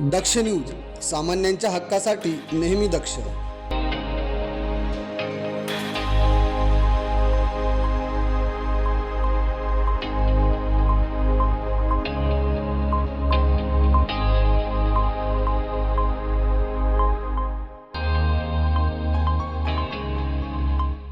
दक्ष news सामान्यांच्या हक्कासाठी नेहमी दक्ष.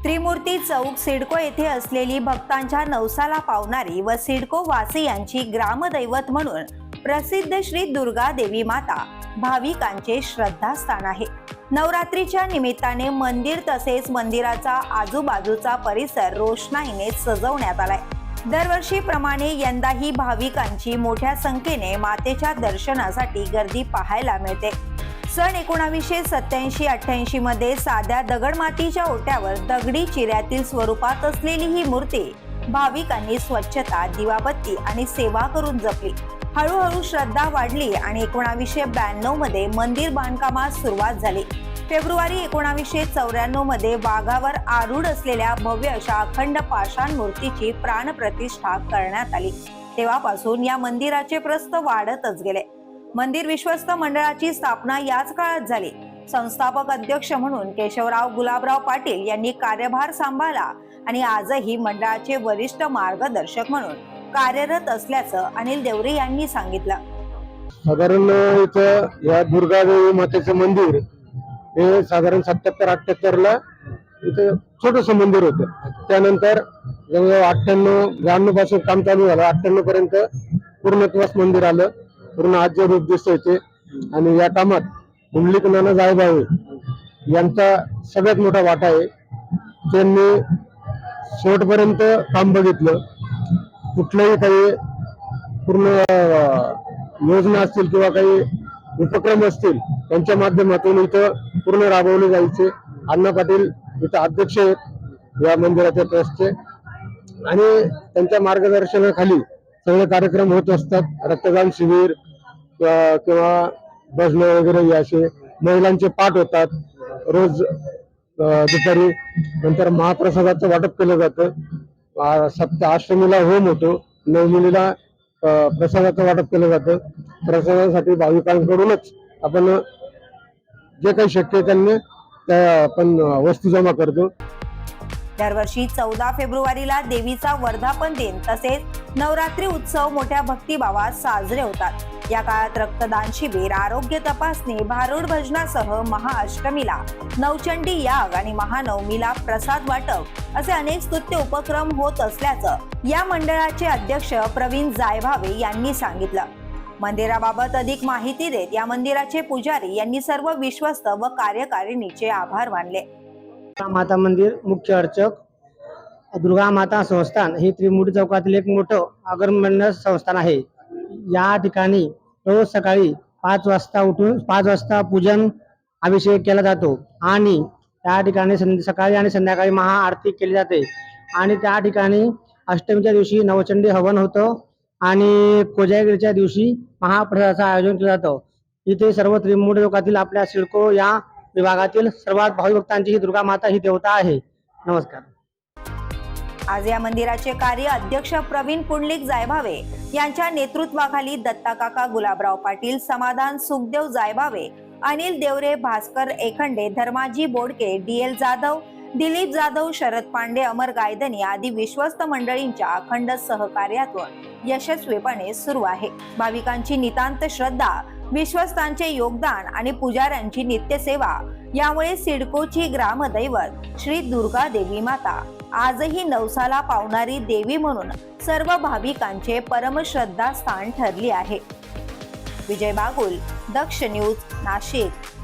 त्रिमूर्ती चौक सिडको येथे असलेली भक्तांच्या नवसाला पावणारी व सिडको वासियांची ग्रामदैवत म्हणून प्रसिद्ध श्री दुर्गा देवी माता भाविकांचे श्रद्धास्थान आहे. नवरात्रीच्या निमित्ताने मंदिर तसेच मंदिराचा आजूबाजूचा परिसर रोषणाईने सजवण्यात आलाय. दरवर्षीप्रमाणे यंदाही भाविकांची मोठ्या संख्येने मातेच्या दर्शनासाठी गर्दी पाहायला मिळते. सन एकोणावीसशे सत्याऐंशी अठ्ठ्याऐंशी मध्ये साध्या दगडमातीच्या ओट्यावर दगडी चिऱ्यातील स्वरूपात असलेली ही मूर्ती भाविकांनी स्वच्छता दिवाबत्ती आणि सेवा करून जपली. हळूहळू श्रद्धा वाढली आणि एकोणावीसशे ब्याण्णवमध्ये मंदिर बांधकामास सुरुवात झाली. फेब्रुवारी एकोणावीसशे चौऱ्याण्णवमध्ये वाघावर आरूढ असलेल्या भव्य अशा अखंड पाषाण मूर्तीची प्राणप्रतिष्ठा करण्यात आली. तेव्हापासून या मंदिराचे प्रस्त वाढतच गेले. मंदिर विश्वस्त मंडळाची स्थापना याच काळात झाली. संस्थापक अध्यक्ष म्हणून केशवराव गुलाबराव पाटील यांनी कार्यभार सांभाळला आणि आजही मंडळाचे वरिष्ठ मार्गदर्शक म्हणून कार्यरत असल्याचं अनिल देवरे यांनी सांगितलं. साधारण इथं या दुर्गादेवी मातेचं मंदिर हे साधारण सत्याहत्तर अठ्याहत्तर ला इथं छोटस मंदिर होतं. त्यानंतर जवळजवळ अठ्ठ्याण्णव ब्याण्णवपासून काम चालू झालं. अठ्ठ्याण्णव पर्यंत पूर्णत्वास मंदिर आलं. पूर्ण आज्य रूप दिसतं आणि या कामात पुंडलिक नाना जायभावे यांचा सगळ्यात मोठा वाटा आहे. त्यांनी शेवटपर्यंत काम बघितलं. कुठलंही काही पूर्ण योजना असतील किंवा काही उपक्रम असतील त्यांच्या माध्यमातून इथं पूर्ण राबवले जायचे. अण्णा पाटील इथं अध्यक्ष आहेत या मंदिराच्या ट्रस्टचे. आणि त्यांच्या मार्गदर्शनाखाली सगळे कार्यक्रम होत असतात. रक्तदान शिबिर किंवा भजनं वगैरे हे असे महिलांचे पाठ होतात. रोज दुपारी नंतर महाप्रसादाचं वाटप केलं जातं. सप्त अष्टमीला होम होतो. नवमीला प्रसादाचं वाटप केलं जातं. प्रसादासाठी भाविकांकडूनच आपण जे काही शक्य त्यांनी त्या आपण वस्तू जमा करतो. दरवर्षी चौदा फेब्रुवारीला देवीचा वर्धापन दिन तसेच नवरात्री उत्सव मोठ्या भक्तिभावात साजरे होतात. या काळात रक्तदान शिबिर आरोग्य तपासणी भारूड भजनासह महाअष्टमीला. नवचंडी याग आणि महानवमीला प्रसाद वाटप असे अनेक स्तुत्य उपक्रम होत असल्याचं या मंडळाचे अध्यक्ष प्रवीण जायभावे यांनी सांगितलं. मंदिराबाबत अधिक माहिती देत या मंदिराचे पुजारी यांनी सर्व विश्वस्त व कार्यकारिणीचे आभार मानले. माता मंदिर मुख्य अर्चक दुर्गा माता संस्थान हे त्रिमुठी चौकातील एक मोठं अग्रगण्य संस्थान आहे. या ठिकाणी रोज सकाळी पाच वाजता उठून पाच वाजता पूजन अभिषेक केला जातो. आणि त्या ठिकाणी सकाळी आणि संध्याकाळी महाआरती केली जाते. आणि त्या ठिकाणी अष्टमीच्या दिवशी नवचंडी हवन होतं आणि कोजागिरीच्या दिवशी महाप्रसादाचं आयोजन केलं जातं. इथे सर्व त्रिमूड लोकातील आपल्या सिडको या विभागातील सर्वात भावी भक्तांची ही दुर्गा माता ही देवता आहे. नमस्कार. आज या मंदिराचे कार्य अध्यक्ष प्रवीण पुंडलिक जायभावे यांच्या नेतृत्वाखाली दत्ताकाका गुलाबराव पाटील समाधान सुखदेव जायभावे अनिल देवरे भास्कर एखंडे धर्माजी बोडके डी एल जाधव दिलीप जाधव शरद पांडे अमर गायदनी आदी विश्वस्त मंडळींच्या अखंड सहकार्यातून यशस्वीपणे सुरू आहे. भाविकांची नितांत श्रद्धा विश्वस्तांचे योगदान आणि पुजाऱ्यांची नित्यसेवा. यामुळे सिडकोची ग्रामदैवत श्री दुर्गा देवी माता. आजही नवसाला पावणारी देवी म्हणून सर्व भाविकांचे परमश्रद्धा स्थान ठरली आहे. विजय बागुल दक्ष न्यूज नाशिक.